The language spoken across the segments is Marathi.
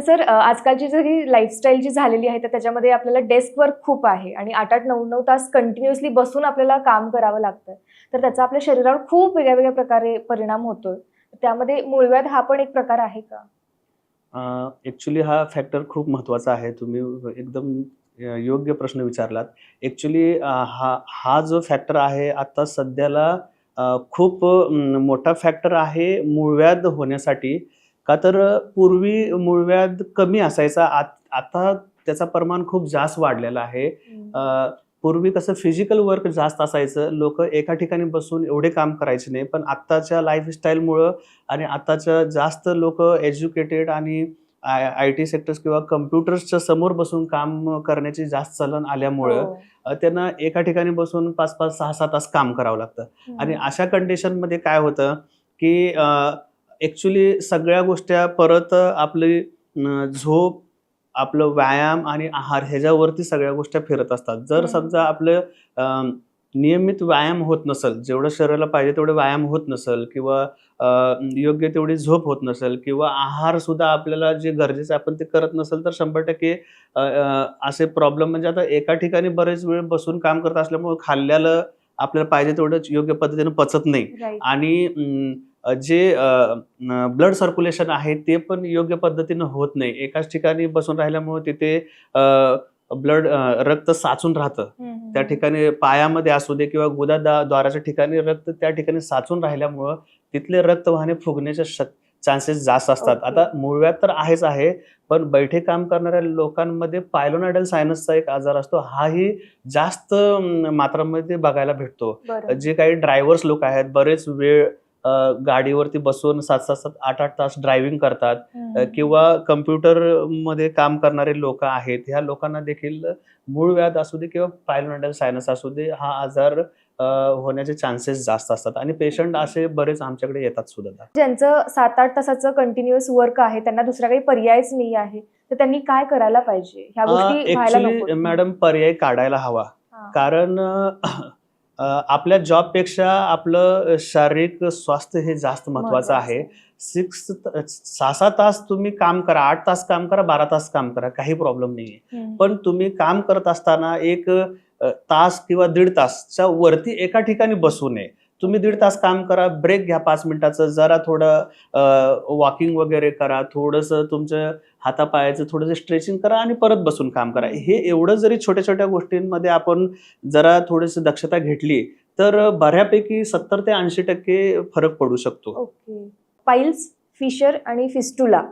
तर सर आजकालची जी लाईफस्टाईल जी झालेली आहे तर त्याच्यामध्ये आपल्याला डेस्क वर्क खूप आहे आणि आठ आठ नऊ नऊ तास कंटिन्युअसली बसून आपल्याला काम करावं लागतं. तर त्याचा आपल्या शरीरावर खूप वेगळ्या वेगळ्या प्रकारे परिणाम होतोय. त्यामध्ये मूळव्याध हा पण एक प्रकार आहे का? ॲक्च्युली हा फॅक्टर खूप महत्त्वाचा आहे. तुम्ही एकदम योग्य प्रश्न विचारलात. ॲक्च्युली हा हा जो फॅक्टर आहे आता सध्याला खूप मोठा फॅक्टर आहे मूळव्याध होण्यासाठी. का तर पूर्वी मूळव्याध कमी असायचा. आत आता त्याचा प्रमाण खूप जास्त वाढलेला आहे. पूर्वी कसं फिजिकल वर्क जास्त असायचं. लोक एका ठिकाणी बसून एवढे काम करायचे नाही. पण आत्ताच्या लाईफस्टाईलमुळं आणि आत्ताच्या जास्त लोक एज्युकेटेड आणि आय आय टी सेक्टर्स किंवा कम्प्युटर्सच्या समोर बसून काम करण्याचे जास्त चलन आल्यामुळं हो. त्यांना एका ठिकाणी बसून पाच पाच सहा सहा तास काम करावं लागतं. आणि अशा कंडिशनमध्ये काय होतं की ॲक्च्युली सगळ्या गोष्टी परत आपली झोप आपलं व्यायाम आणि आहार ह्याच्यावरती सगळ्या गोष्टी फिरत असतात जर. समजा आपलं नियमित व्यायाम होत नसेल जेवढं शरीराला पाहिजे तेवढं व्यायाम होत नसेल किंवा योग्य तेवढी झोप होत नसेल किंवा आहार सुद्धा आपल्याला जे गरजेचं आपण ते करत नसेल तर शंभर टक्के असे प्रॉब्लेम म्हणजे आता एका ठिकाणी बरेच वेळ बसून काम करत असल्यामुळे खाल्ल्याला आपल्याला पाहिजे तेवढं योग्य पद्धतीने पचत नाही. आणि जे ब्लड सर्क्युलेशन आहे ते पण योग्य पद्धतीनं होत नाही एकाच ठिकाणी बसून राहिल्यामुळे तिथे ब्लड रक्त साचून राहतं. त्या ठिकाणी पायामध्ये असू दे किंवा गुदा द्वाराच्या ठिकाणी रक्त त्या ठिकाणी साचून राहिल्यामुळं तिथले रक्त वाहने फुगण्याचे शक चान्सेस जास्त असतात. आता मूळव्याध तर आहेच आहे पण बैठे काम करणाऱ्या लोकांमध्ये पायलोनायडल सायनसचा एक आजार असतो हाही जास्त मात्रामध्ये बघायला भेटतो. जे काही ड्रायव्हर्स लोक आहेत बरेच वेळ गाडीवरती बसून सात सात सात आठ आठ तास ड्रायव्हिंग करतात. किंवा कम्प्युटरमध्ये काम करणारे लोक आहेत. ह्या लोकांना देखील मूळ व्याध असू दे किंवा पायलोनायडल सायनस असू दे हा आजार होण्याचे चान्सेस जास्त असतात. आणि पेशंट असे बरेच आमच्याकडे येतात सुद्धा. ज्यांचं सात आठ तासाचं कंटिन्युअस वर्क आहे त्यांना दुसरा काही पर्यायच नाही आहे. तर त्यांनी काय करायला पाहिजे? ह्या गोष्टी मॅडम पर्याय काढायला हवा. कारण आपल्या जॉबपेक्षा आपलं शारीरिक स्वास्थ्य हे जास्त महत्वाचं आहे. सिक्स सहा सहा तास तुम्ही काम करा आठ तास काम करा बारा तास काम करा काही प्रॉब्लेम नाहीये. पण तुम्ही काम करत असताना एक तास किंवा दीड तासच्या वरती एका ठिकाणी बसू नये. तुम्ही दीड तास काम करा ब्रेक घ्या पाच मिनिटाचं जरा थोडं वॉकिंग वगैरे करा थोडंसं तुमचं हातापायाचं थोडंसं स्ट्रेचिंग करा आणि परत बसून काम करा. हे एवढं जरी छोट्या छोट्या गोष्टींमध्ये आपण जरा थोडीशी दक्षता घेतली तर बऱ्यापैकी सत्तर ते ऐंशी टक्के फरक पडू शकतो. ओके पाईल्स फिशर आणि फिस्टुला.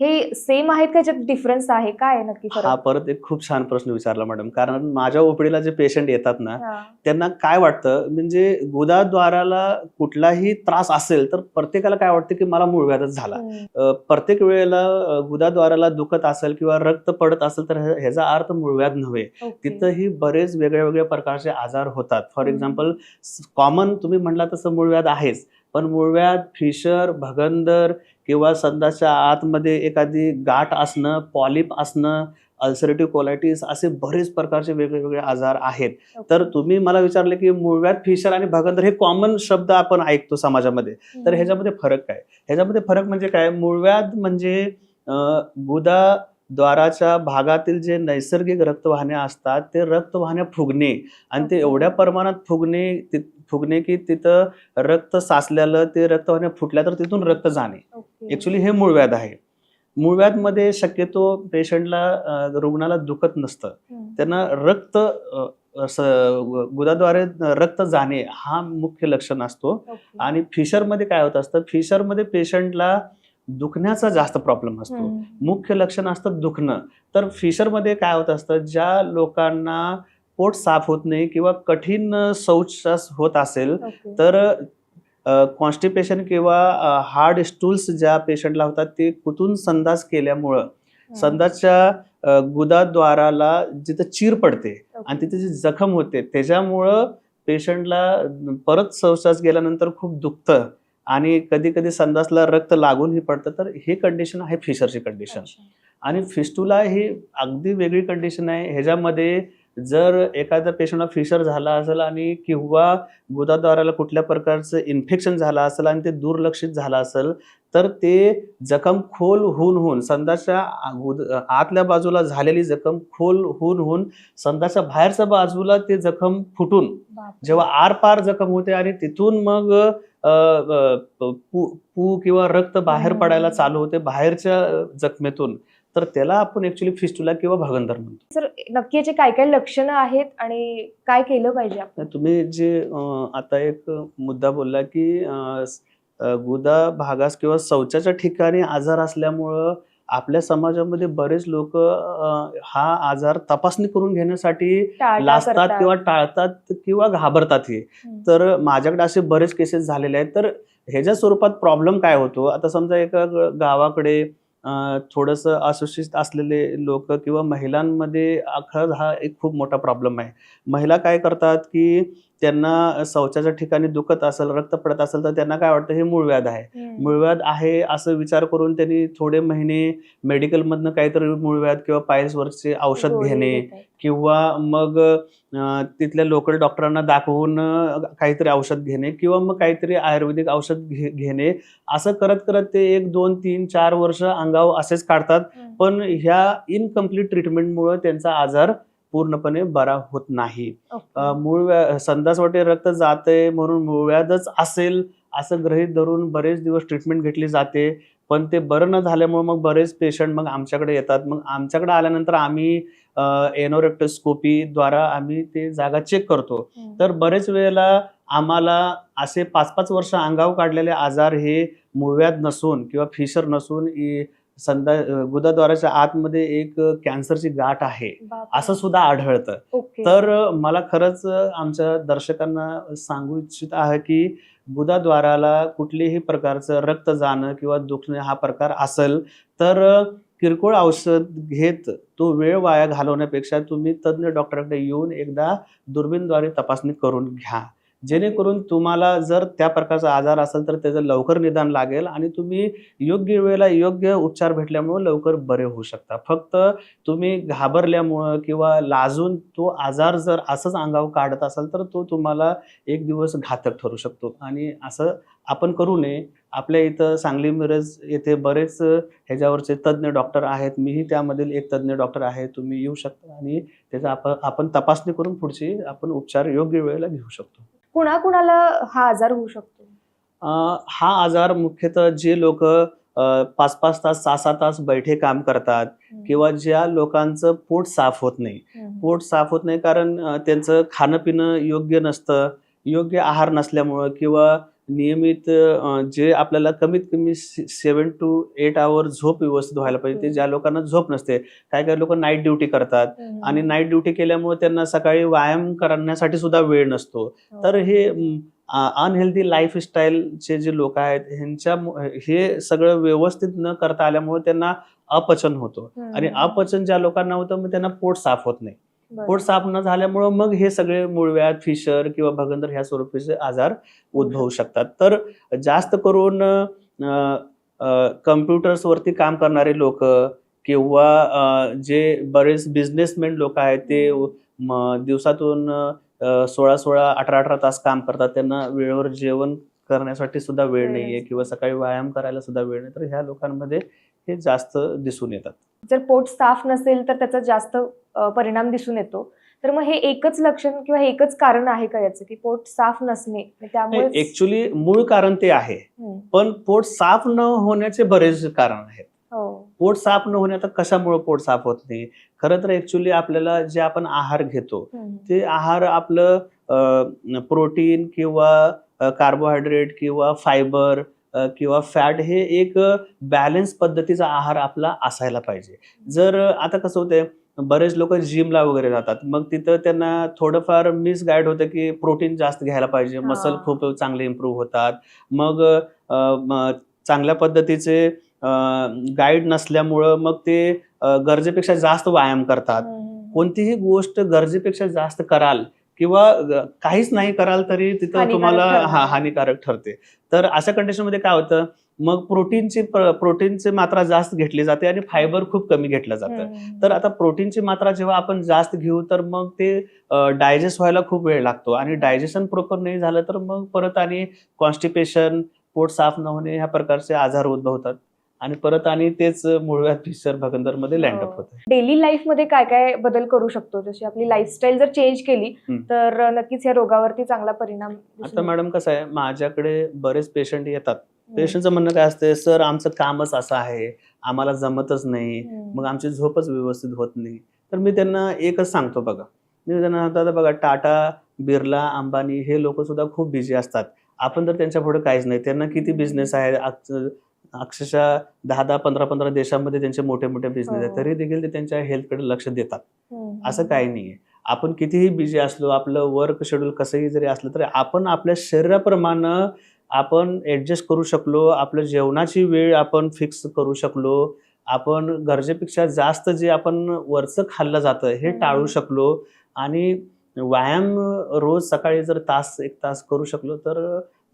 हे सेम आहेत का? याच्यात डिफरन्स आहे? काय नक्की हा परत एक खूप छान प्रश्न विचारला मॅडम कारण माझ्या ओपीडीला जे पेशंट येतात ना. त्यांना काय वाटतं? म्हणजे गुदाद्वाराला कुठलाही त्रास असेल तर प्रत्येकाला काय वाटतं की मला मूळव्याधच झाला. प्रत्येक वेळेला गुदाद्वाराला दुखत असेल किंवा रक्त पडत असेल तर ह्या- ह्याचा अर्थ मूळव्याध नव्हे. तिथंही बरेच वेगळ्या वेगळ्या प्रकारचे आजार होतात. फॉर. एक्झाम्पल कॉमन तुम्ही म्हणला तसं मूळव्याध आहेच. पण मूळव्याध फिशर भगंदर किंवा संदाच्या आतमध्ये एखादी गाठ असणं पॉलिप असणं अल्सरेटिव्ह कोलायटिस असे बरेच प्रकारचे वेगळे वेगळे आजार आहेत. तर तुम्ही मला विचारले की मूळव्याध फिशर आणि भगंदर हे कॉमन शब्द आपण ऐकतो समाजामध्ये तर. ह्याच्यामध्ये फरक काय ह्याच्यामध्ये फरक म्हणजे काय मूळव्याध म्हणजे गुदा द्वाराच्या भागातील जे नैसर्गिक रक्तवाहिन्या असतात ते रक्तवाहिन्या फुगणे आणि ते. एवढ्या प्रमाणात फुगणे फुगणे की तिथं रक्त साचलेलं ते रक्तवाहिन्या फुटल्या तर तिथून रक्त जाणे. ऍक्च्युली हे मूळव्याध आहे मूळव्याधमध्ये शक्यतो पेशंटला रुग्णाला दुखत नसतं. त्यांना रक्त गुदाद्वारे रक्त जाणे हा मुख्य लक्षण असतो. आणि फिशरमध्ये काय होत असतं फिशरमध्ये पेशंटला दुखण्याचा जास्त प्रॉब्लेम असतो. मुख्य लक्षण असतं दुखणं तर फिशरमध्ये काय होत असतं ज्या लोकांना पोट साफ होत नाही किंवा कठीण शौच होत असेल. तर कॉन्स्टिपेशन किंवा हार्ड स्टूल्स ज्या पेशंटला होतात ते कुतून संदास केल्यामुळं. संदासच्या गुदाद्वाराला जिथं चीर पडते. आणि तिथे जी जखम होते त्याच्यामुळं पेशंटला परत शौचास गेल्यानंतर खूप दुखतं आणि कधी कधी संडासला रक्त लागूनही पडतं तर हे कंडिशन आहे फिशरची कंडिशन. आणि फिस्टुला ही अगदी वेगळी कंडिशन आहे ह्याच्यामध्ये जर एखाद्या पेशंटला फिशर झाला असेल आणि किंवा गुदाद्वाराला कुठल्या प्रकारचं इन्फेक्शन झालं असेल आणि ते दुर्लक्षित झालं असेल तर ते जखम खोल होऊन होऊन संदाच्या आतल्या बाजूला झालेली जखम खोल होऊन होऊन संदाच्या बाहेरच्या बाजूला ते जखम फुटून. जेव्हा आर पार जखम होते आणि तिथून मग पू पू किंवा रक्त बाहेर. पडायला चालू होते बाहेरच्या जखमेतून तर त्याला आपण ऍक्च्युली फिस्टुला किंवा भगंदर म्हणतो. सर नक्की याचे काय काय लक्षणं आहेत आणि काय केलं पाहिजे आपण? तुम्ही जे अ, आता एक मुद्दा बोलला की अ, स- अ, गुदा भागास किंवा शौचाच्या ठिकाणी आजार असल्यामुळं आपल्या समाजामध्ये बरेच लोक हा आजार तपासणी करून घेण्यासाठी टाळटाळ लाजतात करतात. किंवा टाळतात किंवा घाबरतात हे. हम्म. तर माझ्याकडे असे बरेच केसेस झालेले आहेत. तर ह्याच्या स्वरूपात प्रॉब्लेम काय होतो? आता समजा एका ग- गावाकडे थोडंसं असुशिक्षित असलेले लोक किंवा महिलांमध्ये आखर हा एक खूप मोठा प्रॉब्लेम आहे. महिला काय करतात की त्यांना शौचाच्या ठिकाणी दुखत असेल रक्त पडत असेल तर त्यांना काय वाटतं हे मूळव्याध आहे. मूळव्याध आहे असं विचार करून त्यांनी थोडे महिने मेडिकलमधनं काहीतरी मूळव्याध किंवा पायल्सवरचे औषध घेणे. किंवा मग तिथल्या लोकल डॉक्टरांना दाखवून काहीतरी औषध घेणे किंवा मग काहीतरी आयुर्वेदिक औषध घे- घेणे असं करत करत ते एक दोन तीन चार वर्ष अंगावर असेच काढतात. पण ह्या इनकम्प्लीट ट्रीटमेंटमुळे त्यांचा आजार पूर्णपणे बरा होत नाही. मूळ व्या- संडास वाटे रक्त जाते म्हणून मूळव्याधच असेल असं गृहीत धरून बरेच दिवस ट्रीटमेंट घेतली जाते. पण ते बरं न झाल्यामुळे मग बरेच पेशंट मग आमच्याकडे येतात. मग आमच्याकडे आल्यानंतर आम्ही एनोरेक्टोस्कोपी द्वारा आम्ही ते जागा चेक करतो. तर बरेच वेळेला आम्हाला असे पाच पाच वर्ष अंगावर काढलेले आजार हे मूळव्याध नसून किंवा फिशर नसून संदा गुदाद्वाराच्या आतमध्ये एक कॅन्सरची गाठ आहे. असं सुद्धा आढळतं. तर मला खरंच आमच्या दर्शकांना सांगू इच्छित आहे की गुदाद्वाराला कुठल्याही प्रकारचं रक्त जाणं किंवा दुखणे हा प्रकार असेल तर किरकोळ औषध घेत तो वेळ वाया घालवण्यापेक्षा तुम्ही तज्ज्ञ डॉक्टरकडे येऊन एकदा दुर्बीनद्वारे तपासणी करून घ्या. जेणेकरून तुम्हाला जर त्या प्रकारचा आजार असेल तर त्याचं लवकर निदान लागेल आणि तुम्ही योग्य वेळेला योग्य उपचार भेटल्यामुळे लवकर बरे होऊ शकता. फक्त तुम्ही घाबरल्यामुळं किंवा लाजून तो आजार जर असंच अंगावर काढत असाल तर तो तुम्हाला एक दिवस घातक ठरू शकतो. आणि असं आपण करू नये. आपल्या इथं सांगली मिरज येथे बरेच ह्याच्यावरचे तज्ज्ञ डॉक्टर आहेत. मीही त्यामधील एक तज्ज्ञ डॉक्टर आहे. तुम्ही येऊ शकता आणि त्याचा आपण आपण तपासणी करून पुढची आपण उपचार योग्य वेळेला घेऊ शकतो. कुणाकुणाला हा आजार होऊ शकतो हा आजार मुख्यतः जे लोक पाच पाच तास सहा सहा तास बैठे काम करतात. किंवा ज्या लोकांचं पोट साफ होत नाही. पोट साफ होत नाही कारण त्यांचं खाणं पिणं योग्य नसतं योग्य आहार नसल्यामुळं किंवा नियमित जे आपल्याला कमीत कमी सेवन टू एट आवर झोप व्यवस्थित व्हायला पाहिजे ते ज्या लोकांना झोप नसते काय काय लोक नाईट ड्युटी करतात. आणि नाईट ड्युटी केल्यामुळे त्यांना सकाळी व्यायाम करण्यासाठी सुद्धा वेळ नसतो हो. तर हे अनहेल्दी लाईफस्टाईलचे जे लोक आहेत ह्यांच्या हे सगळं व्यवस्थित न करता आल्यामुळे त्यांना अपचन होतो. आणि अपचन ज्या लोकांना होतं मग त्यांना पोट साफ होत नाही. पोट साफ न झाल्यामुळं मग हे सगळे मूळव्याध फिशर किंवा भगंदर ह्या स्वरूपाचे आजार उद्भवू शकतात. तर जास्त करून कम्प्युटर्स वरती काम करणारे लोक किंवा जे बरेच बिझनेसमॅन लोक आहेत ते दिवसातून सोळा सोळा अठरा अठरा तास काम करतात. त्यांना वेळेवर जेवण करण्यासाठी सुद्धा वेळ नाहीये. किंवा सकाळी व्यायाम करायला सुद्धा वेळ नाही. तर ह्या लोकांमध्ये हे जास्त दिसून येतात. जर पोट साफ नसेल तर त्याचा जास्त परिणाम दिसून येतो. तर मग हे एकच लक्षण किंवा हे एकच कारण आहे का याचं की पोट साफ नसणे? त्यामुळे ऍक्च्युली मूळ कारण ते आहे. पण पोट साफ न होण्याचे बरेच कारण आहेत. हो. पोट साफ न होणे आता कशामुळे पोट साफ होत नाही? खरं तर ऍक्च्युली आपल्याला जे आपण आहार घेतो. ते आहार आपलं प्रोटीन किंवा कार्बोहायड्रेट किंवा फायबर किंवा फॅट हे एक बॅलन्स पद्धतीचा आहार आपला असायला पाहिजे. जर आता कसं होतंय बरेच लोक जिमला वगैरे जातात. मग तिथं त्यांना थोडंफार मिसगाईड होतं की प्रोटीन जास्त घ्यायला पाहिजे. मसल. खूप चांगले इम्प्रूव्ह होतात. मग चांगल्या पद्धतीचे गाईड नसल्यामुळं मग ते गरजेपेक्षा जास्त व्यायाम करतात. कोणतीही गोष्ट गरजेपेक्षा जास्त कराल किंवा काहीच नाही कराल तरी तिथं तुम्हाला. हा हानिकारक ठरते तर अशा कंडिशनमध्ये काय होतं मग प्रोटीनची प्र- प्रोटीनची मात्रा जास्त घेतली जाते आणि फायबर खूप कमी घेतलं जातं. तर आता प्रोटीनची मात्रा जेव्हा आपण जास्त घेऊ तर मग ते डायजेस्ट व्हायला खूप वेळ लागतो आणि डायजेशन प्रॉपर नाही झालं तर मग परत आणि कॉन्स्टिपेशन पोट साफ न होणे ह्या प्रकारचे आजार उद्भवतात आणि परत आणि तेच मुळव्याध फिशर भगंदरमध्ये लँड अप हो. होतं डेली लाईफमध्ये काय काय बदल करू शकतो? जशी आपली लाईफस्टाईल जर चेंज केली. तर नक्कीच या रोगावरती चांगला परिणाम आता. मॅडम कसं आहे माझ्याकडे बरेच पेशंट येतात. पेशंटचं म्हणणं काय असते सर आमचं कामच असं आहे आम्हाला जमतच नाही. मग आमची झोपच व्यवस्थित होत नाही. तर मी त्यांना एकच सांगतो बघा. मी त्यांना सांगतो आता बघा टाटा बिर्ला अंबानी हे लोक सुद्धा खूप बिझी असतात. आपण तर त्यांच्या पुढे काहीच नाही. त्यांना किती बिझनेस आहे अक्षरशः दहा दहा पंधरा पंधरा देशांमध्ये त्यांचे मोठे मोठे बिझनेस आहेत हो. तरी देखील ते त्यांच्या हेल्थकडे लक्ष देतात हम्म. असं काही नाहीये आपण कितीही बिझी असलो आपलं वर्क शेड्यूल कसंही जरी असलं तरी आपण आपल्या शरीराप्रमाणे आपण ऍडजस्ट करू शकलो आपलं जेवणाची वेळ आपण फिक्स करू शकलो आपण गरजेपेक्षा जास्त जे आपण वरचं खाल्लं जातं हे. टाळू शकलो आणि व्यायाम रोज सकाळी जर तास एक तास करू शकलो तर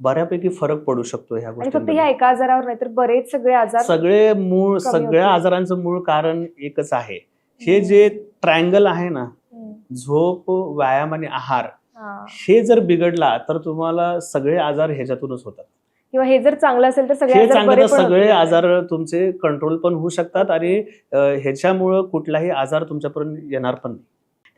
बऱ्यापैकी फरक पडू शकतो ह्या आणि फक्त गोष्टी ह्या एका आजारावर नाही तर बरेच सगळे आजार सगळे मूळ सगळ्या. आजारांचं मूळ कारण एकच आहे हे जे ट्रायंगल आहे ना. झोप व्यायाम आणि आहार हा. जर बिघडला तर तुम्हाला सगळे आजार ह्याच्यातूनच होतात किंवा हे जर चांगलं असेल तर सगळे आजार चांगलं सगळे. आजार तुमचे कंट्रोल पण होऊ शकतात आणि ह्याच्यामुळं कुठलाही आजार तुमच्यापर्यंत येणार पण नाही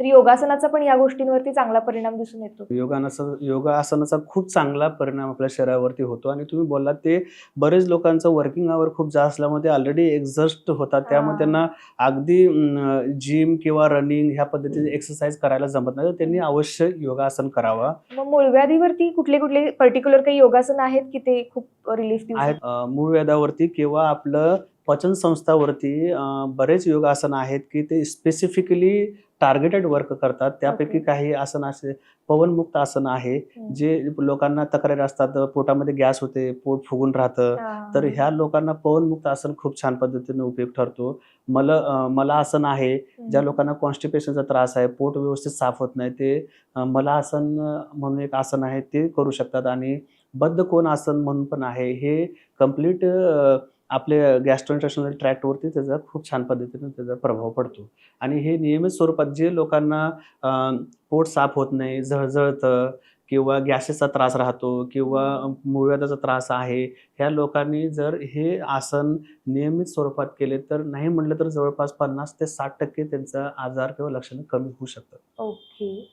तर योगासनाचा पण या गोष्टींवरती चांगला परिणाम दिसून येतो. योगानाचा योगासनाचा खूप चांगला परिणाम आपल्या शरीरावरती होतो आणि तुम्ही बोललात ते बरेच लोकांचं वर्किंग आवर खूप जास्त असल्यामुळे ऑलरेडी एक्झस्ट होतात. त्यामुळे. त्यांना अगदी जिम किंवा रनिंग ह्या पद्धतीने एक्सरसाइज करायला जमत नाही. तर त्यांनी अवश्य योगासन करावा. मग मूळव्याधीवरती कुठले कुठले पर्टिक्युलर काही योगासन आहेत की ते खूप रिलीफ आहेत अं, मूळ वेदावरती किंवा आपलं पचन संस्थावरती बरेच योगासन आहेत की ते स्पेसिफिकली टार्गेटेड वर्क करतात त्यापैकी. काही आसन असे पवनमुक्त आसन आहे. जे लोकांना तक्रारी असतात पोटामध्ये गॅस होते पोट फुगून राहतं. तर ह्या लोकांना पवनमुक्त आसन खूप छान पद्धतीने उपयोग ठरतो मला मला आसन आहे. ज्या लोकांना कॉन्स्टिपेशनचा त्रास आहे पोट व्यवस्थित साफ होत नाही ते मला आसन म्हणून एक आसन आहे ते करू शकतात आणि बद्ध कोण आसन म्हणून पण आहे हे कंप्लीट आपले गॅस्ट्रोइंटेशनल ट्रॅक्टवरती त्याचा खूप छान पद्धतीने त्याचा प्रभाव पडतो. आणि हे नियमित स्वरूपात जे लोकांना पोट साफ होत नाही झळझळतं किंवा गॅसेसचा त्रास राहतो किंवा मूळव्याधाचा त्रास आहे ह्या लोकांनी जर हे आसन नियमित स्वरूपात केले तर नाही म्हटलं तर जवळपास पन्नास ते साठ टक्के त्यांचा आजार किंवा लक्षणं कमी होऊ शकतात. ओके.